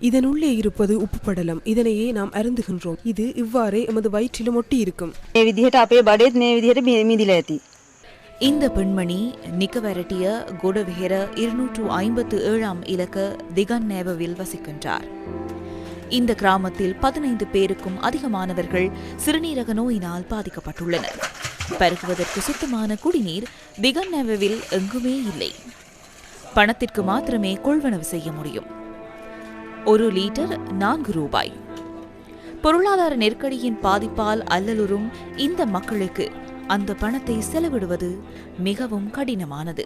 இதனுள்ளே இருப்பது உப்பு படலம். இதனையே நாம் அருந்துகின்றோம். இது இவ்வாறே எமது வயிற்றிலும் ஒட்டி இருக்கும் இந்த பெண்மணி நிக்கவரட்டிய குடவெஹர இருநூற்று ஐம்பத்து ஏழாம் இலக்க திகன்னேவவில் வசிக்கின்றார். இந்த கிராமத்தில் பதினைந்து பேருக்கும் அதிகமானவர்கள் சிறுநீரக நோயினால் பாதிக்கப்பட்டுள்ளனர். பருகுவதற்கு சுத்தமான குடிநீர் திகன்னேவவில் எங்குமே இல்லை. பணத்திற்கு மாத்திரமே கொள்வனவு செய்ய முடியும். ஒரு லீட்டர் நான்கு ரூபாய். பொருளாதார நெருக்கடியின் பாதிப்பால் அல்லலுறும் இந்த மக்களுக்கு அந்த பணத்தை செலவிடுவது மிகவும் கடினமானது.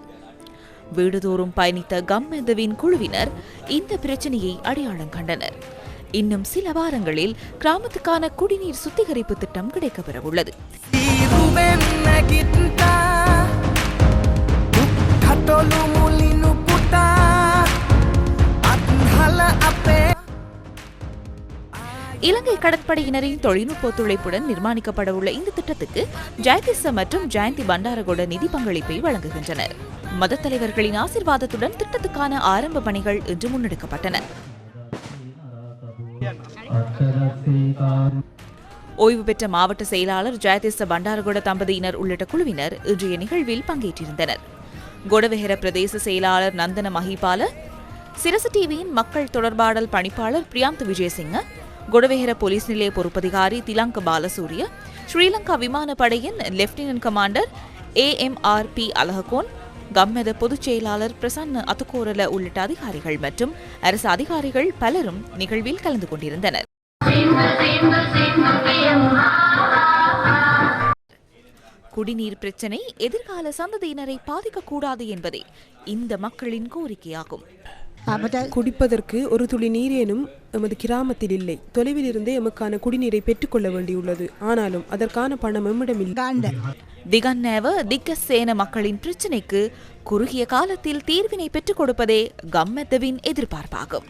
வீடுதோறும் பயணித்த கம்மெதவின் குழுவினர் இந்த பிரச்சனையை அடையாளம் கண்டனர். இன்னும் சில வாரங்களில் கிராமத்துக்கான குடிநீர் சுத்திகரிப்பு திட்டம் கிடைக்கப்பெறவுள்ளது. இலங்கை கடற்படையினரின் தொழில்நுட்ப ஒத்துழைப்புடன் நிர்மாணிக்கப்படவுள்ள இந்த திட்டத்துக்கு ஜெயதிச மற்றும் ஜெயந்தி பண்டாரகோட நிதி பங்களிப்பை வழங்குகின்றனர். மத தலைவர்களின் ஆசிர்வாதத்துடன் திட்டத்துக்கான ஆரம்ப பணிகள் இன்று முன்னெடுக்கப்பட்டன. ஓய்வு பெற்ற மாவட்ட செயலாளர் ஜெயதிச பண்டாரகோட தம்பதியினர் உள்ளிட்ட குழுவினர் இன்றைய நிகழ்வில் பங்கேற்றிருந்தனர். கொடவெஹர பிரதேச செயலாளர் நந்தன மஹிபால சிரச டிவியின் மக்கள் தொடர்பாடல் பணிப்பாளர் பிரியாந்த் விஜயசிங்க கொடவெஹர போலீஸ் நிலைய பொறுப்பதிகாரி திலாங்க பாலசூரிய ஸ்ரீலங்கா விமானப்படையின் lieutenant commander A M R P Alahakoon Gammeddha பொதுச் செயலாளர் பிரசன்ன அத்துக்கோரல உள்ளிட்ட அதிகாரிகள் மற்றும் அரசு அதிகாரிகள் பலரும் நிகழ்வில் கலந்து கொண்டிருந்தனர். குடிநீர் பிரச்சினை எதிர்கால சந்ததியினரை பாதிக்கக்கூடாது என்பதே இந்த மக்களின் கோரிக்கையாகும். குடிப்பதற்கு ஒரு துளி நீரேனும் எமது கிராமத்தில் இல்லை. தொலைவில் இருந்தே எமக்கான குடிநீரை பெற்றுக்கொள்ள வேண்டியுள்ளது. ஆனாலும் அதற்கான பணம் எம்மிடம் இல்லை திகன்னேவ திக்கசேன மக்களின் பிரச்சினைக்கு குறுகிய காலத்தில் தீர்வினை பெற்றுக் கொடுப்பதே கம்மெத்தவின் எதிர்பார்ப்பாகும்.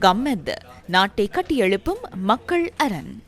கம்மெத் நாட்டை கட்டியெழுப்பும் மக்கள் அரண்.